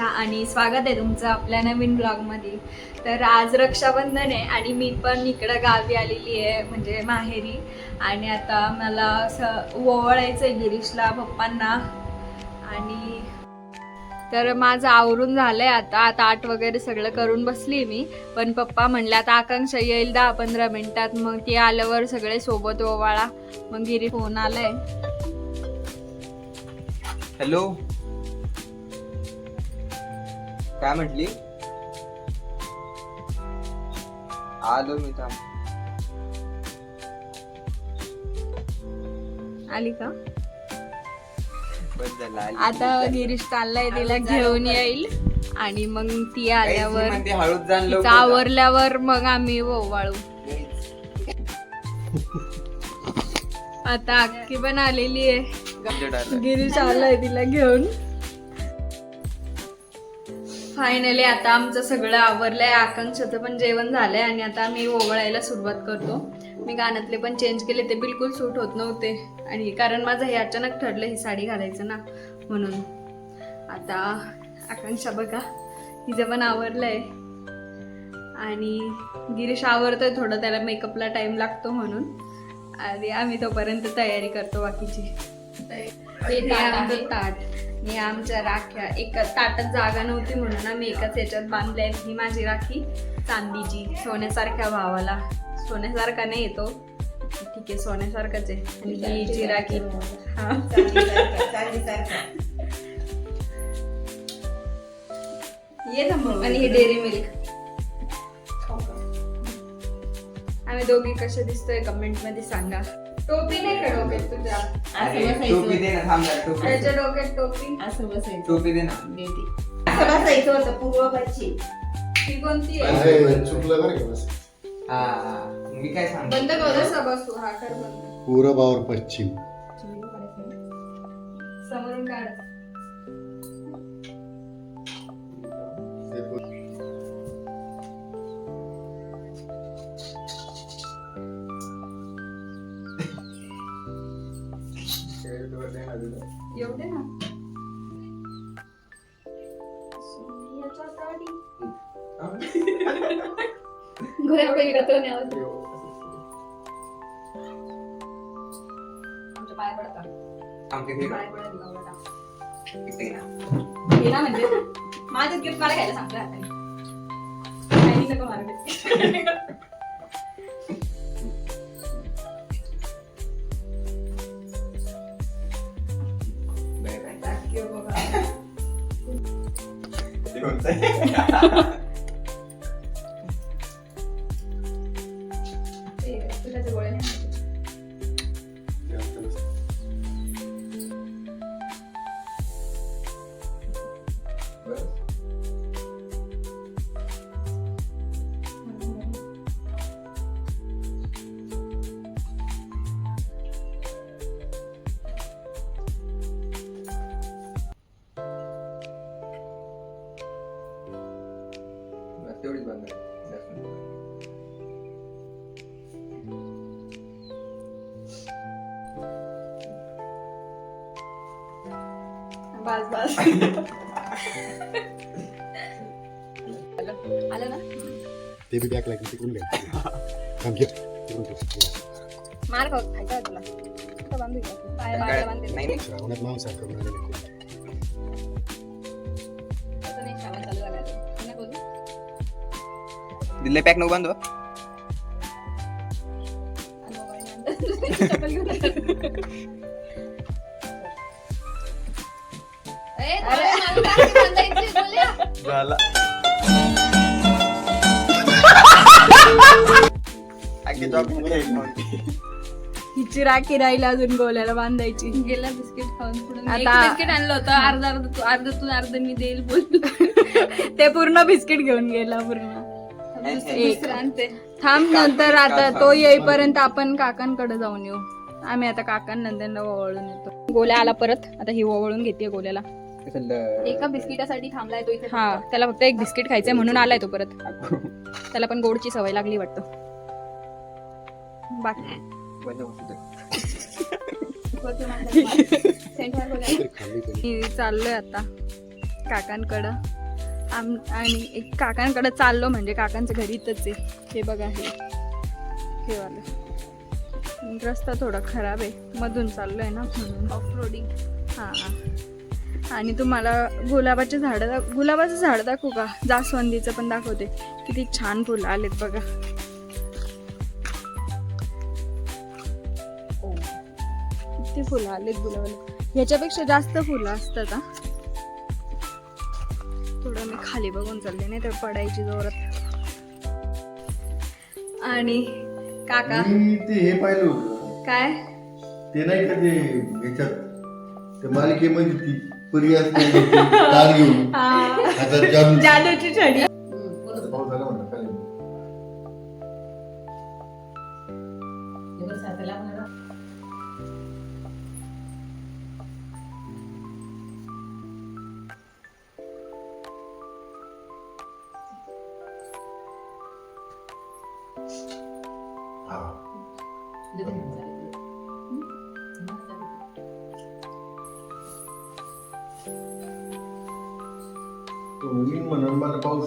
मी आणि स्वागत आहे तुमचं आपल्या नवीन ब्लॉगमध्ये. तर आज रक्षाबंधन आहे आणि मी पण इकडं गावी आलेली आहे म्हणजे माहेरी. आणि आता मला असं ओवळायचं आहे गिरीशला पप्पांना. आणि तर माझं आवरून झालंय आता. आता आठ वगैरे सगळं करून बसली मी. पण पप्पा म्हणले आता आकांक्षा येईल दहा पंधरा मिनिटात. मग ती आल्यावर सगळे सोबत ओवाळा. मग गिरी फोन आलाय. हॅलो. काय म्हटली? आलो मी थांब. आली का? बस झालं आली. आता गिरीश चाललाय तिला घेऊन येईल आणि मग ती आल्यावर म्हणते, हळूच जाण लवकर तिचं जा. आवरल्यावर मग आम्ही ओवाळू. आता अक्की पण आलेली आहे. गिरीश आलाय तिला घेऊन. फायनली आता आमचं सगळं आवरलंय. आकांक्षाचं पण जेवण झालंय आणि आता आम्ही ओवळायला सुरुवात करतो. मी गाण्यातले पण चेंज केले ते बिलकुल सूट होत नव्हते. आणि कारण माझं हे अचानक ठरलं ही साडी घालायचं ना म्हणून. आता आकांक्षा बघा तिचं पण आवरलंय. आणि गिरीश आवरतोय थोडं त्याला मेकअपला टाइम लागतो म्हणून. आणि आम्ही तोपर्यंत तयारी करतो बाकीची. ताट. आणि आमच्या राख्या एका ताटात जागा नव्हती म्हणून आम्ही एकाच याच्यात बांधल्या आहेत. ही माझी राखी चांदीची सोन्यासारख्या भावाला. सोन्यासारखा नाही येतो ठीक आहे सोन्यासारखाच आहे. आणि ही हिची राखी. हा. ये थांबव. आणि हे डेअरी मिल्क. आम्ही दोघी कसे दिसतोय कमेंटमध्ये सांगा. टोपी नाही का डोक्यात तुझ्या? अरे, टोपी दे ना थांब जरा, टोपी याच्या डोक्यात टोपी? असं बसायचं. टोपी दे ना. असं बसायचं होतं पूर्व पश्चिम ती कोणती आहे? अरे, चुकलं बरं का बस. हा मी काय सांगतो? बंद कर असा बसू. हा कर बंद. पूरब और पश्चिम. समोरून काढ. गोऱ्या पलीकडे तो न्यावं. आमच्या पाय पडतात आमच्या घरी पाय पडत लावला टाक. इथे ना. हे ना म्हणजे माझं गिफ्ट मला घ्यायला सांगतो हाताने काही तेवढीच बंद कर. जास्त नको. बस बस आलं ना ते बी बॅक लागली तिकडून घ्या थांब घे तिकडून. मार खाऊ खायचा तुला बांधू? पाय काय? पायाला बांधते नाही नाही. श्रावणात मांस करून झाला. आगे चॉकलेट घ्यायची नव्हती. हिची राखी राहील अजून गोल्याला बांधायची. गेला बिस्किट खाऊन पुढे. आता बिस्किट आणलं होतं अर्धा अर्ध तू अर्ध तू अर्ध मी देईल बोल ते पूर्ण बिस्किट घेऊन गेला पूर्ण. एक. थांब नंतर आता तो येईपर्यंत आपण काकांकडे जाऊन येऊ. आम्ही आता काकांनंतर ओवळून येतो. गोल्या आला परत. आता ही ओवळून घेते गोल्याला. एका बिस्किटासाठी थांबलाय तो इथे हा त्याला फक्त एक बिस्किट खायचंय म्हणून आलाय तो परत. त्याला पण गोडची सवय लागली वाटतं. बाकी. मी चाललोय आता काकांकडं. आम आणि एक काकांकडं चाललो म्हणजे काकांचं घरी इथंच आहे. हे बघा हे. हे वालं. रस्ता थोडा खराब आहे. मधून चाललो आहे ना. म्हणून ऑफ रोडिंग हां. आणि तुम्हाला गुलाबाचे झाडं गुलाबाचं झाड दाखवू का? जास्वंदीचं पण दाखवते. किती छान फुलं आलेत बघा. किती फुलं आलेत गुलाबाला. ह्याच्यापेक्षा जास्त फुलं असतात हा. खाली बघून चालले नाही तर पडायची जोरात. आणि काका? ते हे पाहिलं काय? ते नाही का ते ह्याच्यात त्या मालिकेमध्ये ती परी असते ती तार घेऊन. हातात जादू जादूची. छडी. पाऊस आला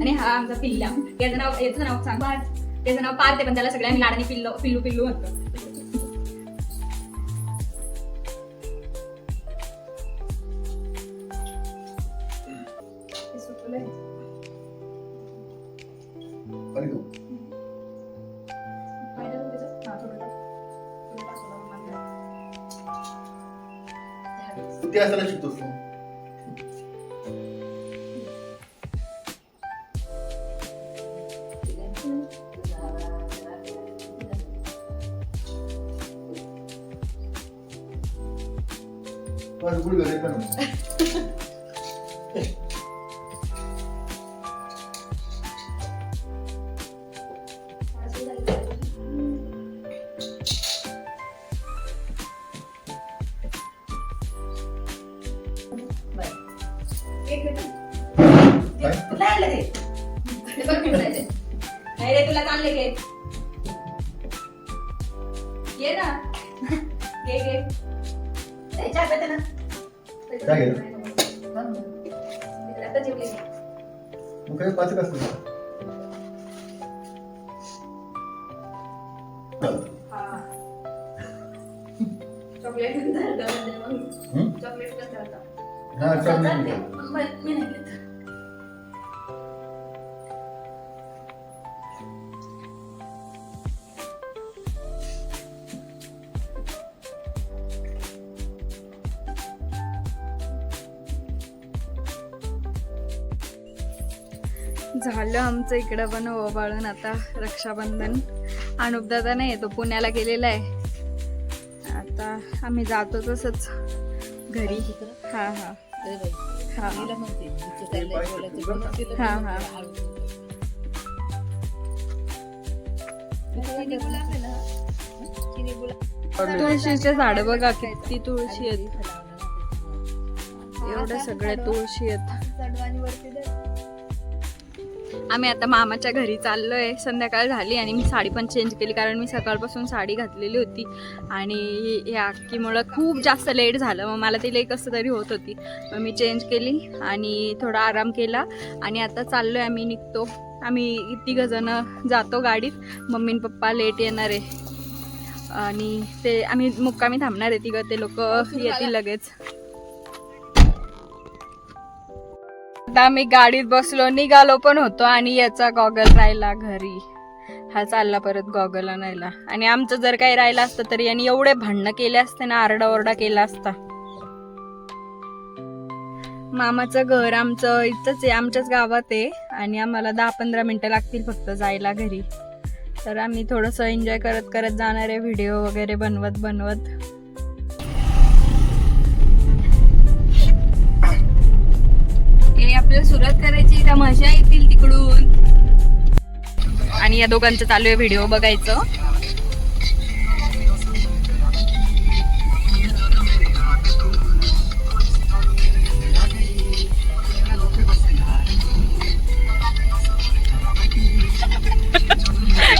आणि हा आमचा पिल्ला. याचं नाव याचं नाव सांग. पार्थ त्याचं नाव पार्थ पण त्याला सगळ्यांनी लाडाने पिल्लो पिल्लू पिल्लू म्हणतो. आणि तू तू ते असताना शिकतोस? काय? नाही रे तुला चालले घे. ये ना. घे घे. ए, चहा पेते ना. काय घे? आता जेवली. मग काय पाच कसं चॉकलेट मग. हं? चॉकलेट हा चालेल झालं आमचं इकडं पण ओवाळून आता रक्षाबंधन. अनुपदादा नाही तो पुण्याला गेलेला आहे. आता आम्ही जातो तसंच घरी. हा हा. हा. हा हा. तुळशीचे झाड बघा किती तुळशी आहेत. एवढे सगळे तुळशी आहेत. आम्ही आता मामाच्या घरी चाललोय. संध्याकाळ झाली आणि मी साडी पण चेंज केली कारण मी सकाळपासून साडी घातलेली होती. आणि या अक्कीमुळं खूप जास्त लेट झालं. मग मला ती लई कसं तरी होत होती. मग मी चेंज केली आणि थोडा आराम केला आणि आता चाललोय आम्ही निघतो. आम्ही तिघ जण जातो गाडीत. मम्मी पप्पा लेट येणार आहे. आणि ते आम्ही मुक्कामी थांबणार आहे तिघं. ते लोक येतील लगेच. आता आम्ही गाडीत बसलो निघालो पण होतो आणि याचा गॉगल राहिला घरी. हा चालला परत गॉगल आणायला. आणि आमचं जर काही राहिलं असतं तरी यांनी एवढे भांडणं केले असते ना आरडाओरडा केला असता. मामाचं घर आमचं इथंच आहे आमच्याच गावात आहे. आणि आम्हाला दहा पंधरा मिनटं लागतील फक्त जायला घरी. तर आम्ही थोडंसं एन्जॉय करत करत जाणार आहे व्हिडिओ वगैरे बनवत बनवत. आपल्याला सुरुवात करायची त्या म्हशा येतील तिकडून. आणि या दोघांचं चालू आहे व्हिडिओ बघायचं.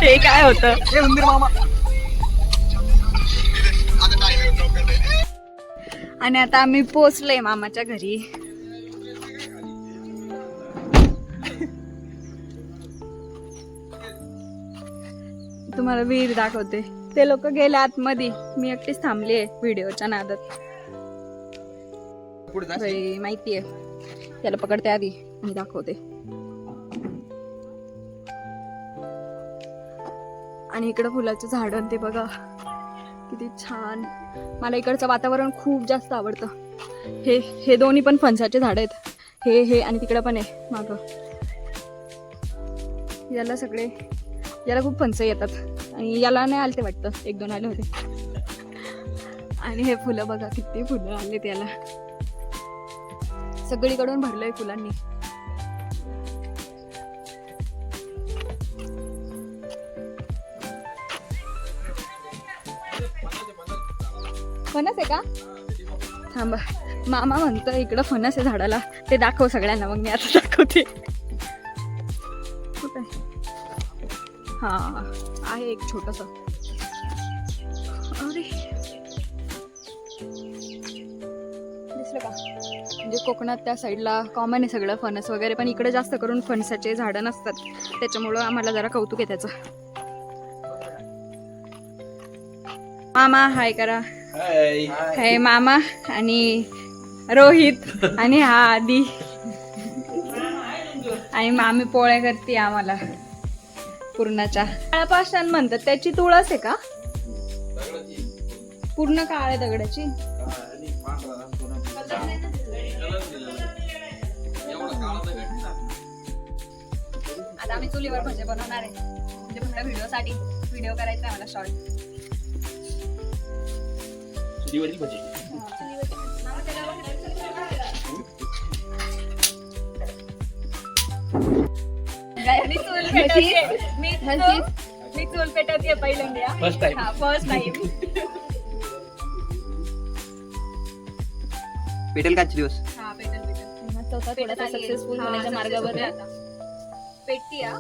हे काय होतं? आणि आता आम्ही पोचलोय मामाच्या घरी. तुम्हाला विहीर दाखवते. ते लोक गेले आतमध्ये. मी एकटीच थांबली आहे व्हिडिओच्या नादात. बाई, माहितीये. त्याला पकडते आधी. मी दाखवते. आणि इकडं फुलाचं झाड ते बघा. किती छान. मला इकडचं वातावरण खूप जास्त आवडतं. हे हे दोन्ही पण फणसाचे झाड आहेत. हे हे आणि तिकडं पण आहे. माग. याला सगळे याला खूप फणसं येतात. आणि याला नाही आलते वाटतं. एक दोन आले होते. आणि हे फुलं बघा किती फुलं आले त्याला सगळीकडून भरलंय फुलांनी. फणस आहे का? थांबा. मामा म्हणतो इकडं फणस आहे झाडाला. ते दाखव सगळ्यांना मग मी आता दाखवते. कुठं हा. आहे एक छोटस. अरे. दिसलं का? म्हणजे कोकणात त्या साईडला कॉमन आहे सगळं फणस वगैरे पण इकडे जास्त करून फणसाचे झाडं नसतात. त्याच्यामुळं आम्हाला जरा कौतुक आहे त्याचं. मामा हाय करा. हे मामा आणि रोहित आणि हा आदी. आणि मामी पोळ्या करते आम्हाला. पूर्णाच्या. काळापाषाण म्हणतात त्याची तुळस आहे का? पूर्ण काळ्या दगडाची? आता आम्ही चुलीवर भजे बनवणार आहे. म्हणजे फक्त व्हिडिओ साठी व्हिडिओ करायचा आहे मला शॉर्ट मी चूल पेटवते मी चूल- मी चूल पेटवते पहिल्यांदा. First time. हा फर्स्ट टाइम पेटेल का दिवस? हा पेटल थोडासा सक्सेसफुल होण्याच्या मार्गावर. आहे. पेटी हा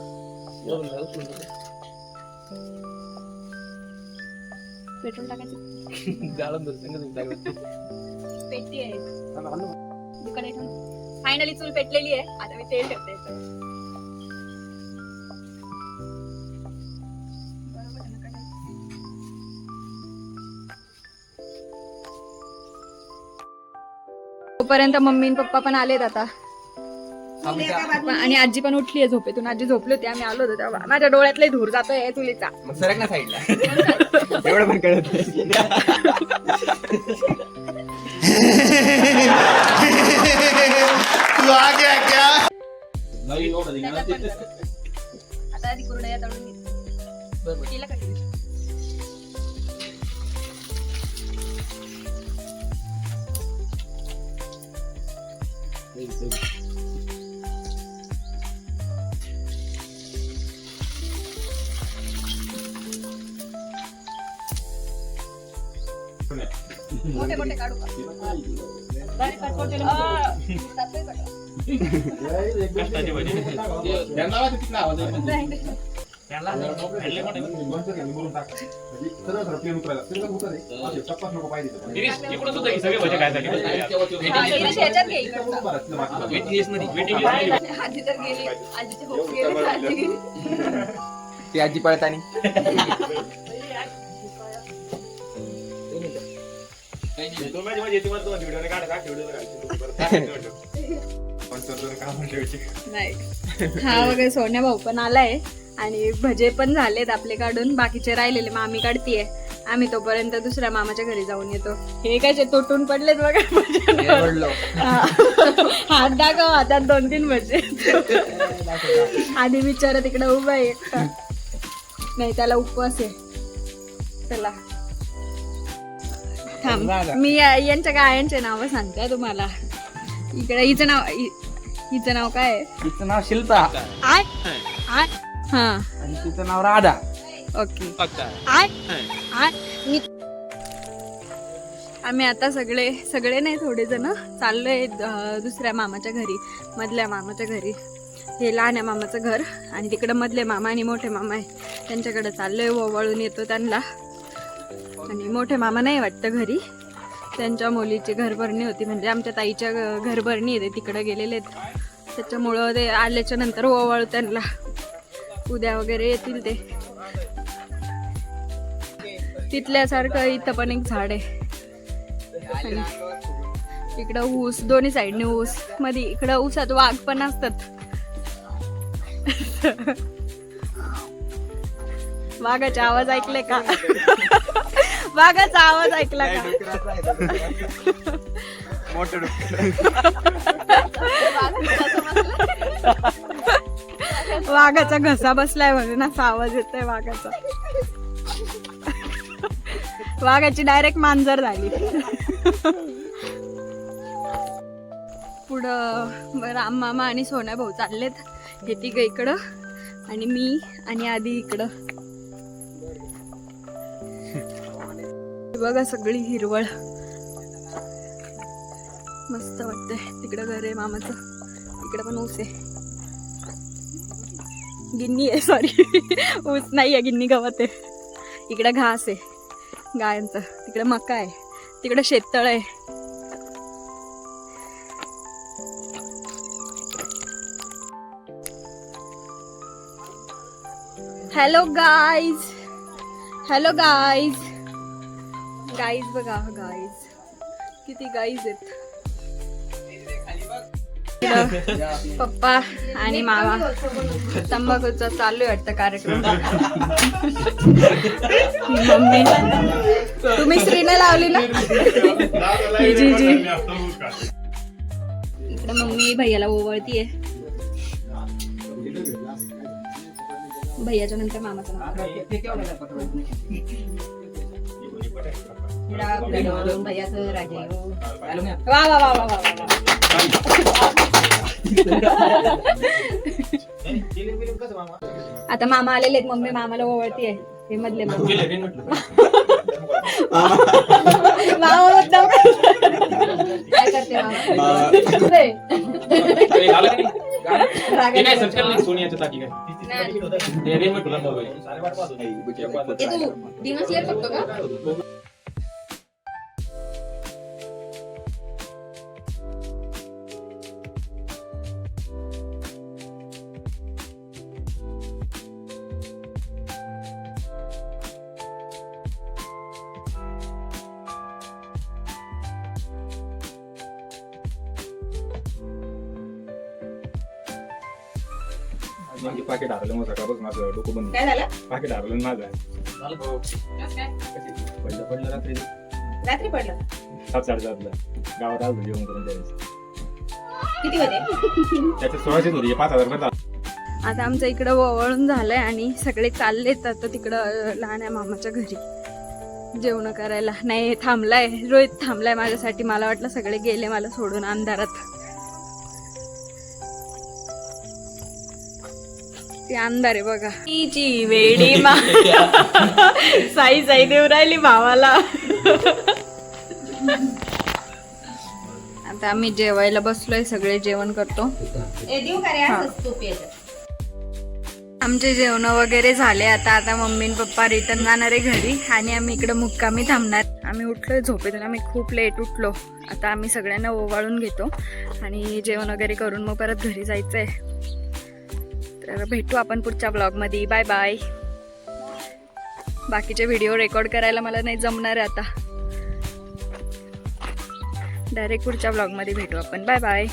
पेट्रोल टाकायचं. आहे फायनली चूल पेटलेली आहे. आता मी तेल ठेवते. तोपर्यंत मम्मी आणि पप्पा पण आलेत आता. आणि आजी पण उठली आहे झोपेतून. आजी झोपली होती आम्ही आलो होतो तेव्हा. माझ्या डोळ्यातले धूर जातोय चुलीचा. मग सरक ना साईडला एवढं पण कळत नाही. तू आ गया क्या? आता आधी कुरडया तळून घेते केलं का तुम्ही? मोठे मोठे काढू का सगळं. इकडे. आजी तर गेली आजीचे होप गेले तर आजी गेली. ती आजी पळतानी नाही हा वगैरे सोन्या भाऊ पण आलाय आणि भजे पण झालेत आपले काढून. बाकीचे राहिलेले मामी काढतीये. आम्ही तोपर्यंत दुसऱ्या मामाच्या घरी जाऊन येतो. हे कसे तुटून पडलेत बघा. हा. हात दाखव हातात दोन तीन भजे. आधी विचार तिकडे उभा आहे. नाही त्याला उपवास आहे. चला. थांब. मी यांच्या गायांचे नाव सांगते तुम्हाला. इकडे हिचं नाव हिचं नाव काय आहे? तिचं नाव शिल्पा. आय. हा. आणि तिचं नाव राधा. ओके. आय आय मी आम्ही आता सगळे सगळे नाही थोडे जण चाललोय दुसऱ्या मामाच्या घरी मधल्या मामाच्या घरी. हे लहान आहे मामाचं घर आणि तिकडं मधले मामा आणि मोठे मामा आहे. त्यांच्याकडे चाललोय ओवाळून येतो त्यांना. आणि मोठे मामा नाही वाटतं घरी. त्यांच्या मुलीची घरभरणी होती म्हणजे आमच्या ताईच्या घ- घरभरणी आहे ते तिकडं गेलेले आहेत. त्याच्यामुळं ते आल्याच्यानंतर ओवाळू त्यांना. उद्या वगैरे येतील ते. तिथल्यासारखं इथं पण एक झाड आहे. आणि इकडं ऊस दोन्ही साईडने ऊस. मध्ये इकडं ऊसात वाघ पण असतात. वाघाचा आवाज ऐकले का? वाघाचा आवाज ऐकला का? मोठं वाघाचा घसा बसलाय म्हणून असा आवाज येतोय वाघाचा. वाघाची डायरेक्ट मांजर झाली. पुढं राम मामा आणि सोन्या भाऊ चाललेत हे तिघं इकडं आणि मी आणि आधी इकडं. बघा सगळी हिरवळ. मस्त वाटतंय. तिकडं घर आहे मामाचं. इकडं पण ऊस आहे. गिन्नी आहे सॉरी ऊस नाही आहे गिन्नी गवत आहे. इकडं घास आहे गायांचं. तिकडं मका आहे तिकडं शेततळ आहे. Hello guys hello guys guys बघा गाईज किती गाईज आहेत. पप्पा आणि मामा. तंबाखूचा चालू आहे वाटतं कार्यक्रम. मम्मी. तुम्ही स्त्रीने लावली ना जी जी. इकडे मम्मी भैयाला ओवळतीये. भैयाच्या नंतर मामाचं नाव. वा वा वा वा वा वा. आता मामा आलेले आहेत मम्मी मामाला ओवळतीये. हे मधले मामा. मुद्दाम काय करते मामा? रे. रागात सोनियाच्या टाकी काय? ते दिनच का? माझी पाकिट हरलं मग सकाळपासून माझं डोकं बंद. काय झालं? पाकिट हरलं माझं पहिलं पडलं रात्री. रात्री पडलं? सात साडेसातला गावात आलो जेवण करून त्यावेळेस किती वाजे? त्याच्यात सोळाशेच होती पाच हजार रुपये आता आमचं इकडं वळून झालंय आणि सगळे चाललेत आता तिकडं लहान आहे मामाच्या घरी. जेवण करायला. नाही थांबलाय. रोहित थांबलाय माझ्यासाठी. मला वाटलं सगळे गेले मला सोडून अंधारात. ते अंधार आहे बघा. तिची वेडी मा साई साई देऊ राहिली भावाला. आता आम्ही जेवायला बसलोय सगळे जेवण करतो. आमचे जेवण वगैरे झाले आता आता मम्मी आणि पप्पा रिटर्न जाणार आहे घरी आणि आम्ही इकडे मुक्कामी थांबणार. आम्ही उठलोय झोपेतून आम्ही खूप लेट उठलो. आता आम्ही सगळ्यांना ओवाळून घेतो आणि जेवण वगैरे करून मग परत घरी जायचं आहे तर भेटू आपण पुढच्या ब्लॉगमध्ये बाय बाय बाकीचे व्हिडिओ रेकॉर्ड करायला मला नाही जमणार आहे आता. डायरेक्ट पुढच्या ब्लॉगमध्ये भेटू आपण. Bye bye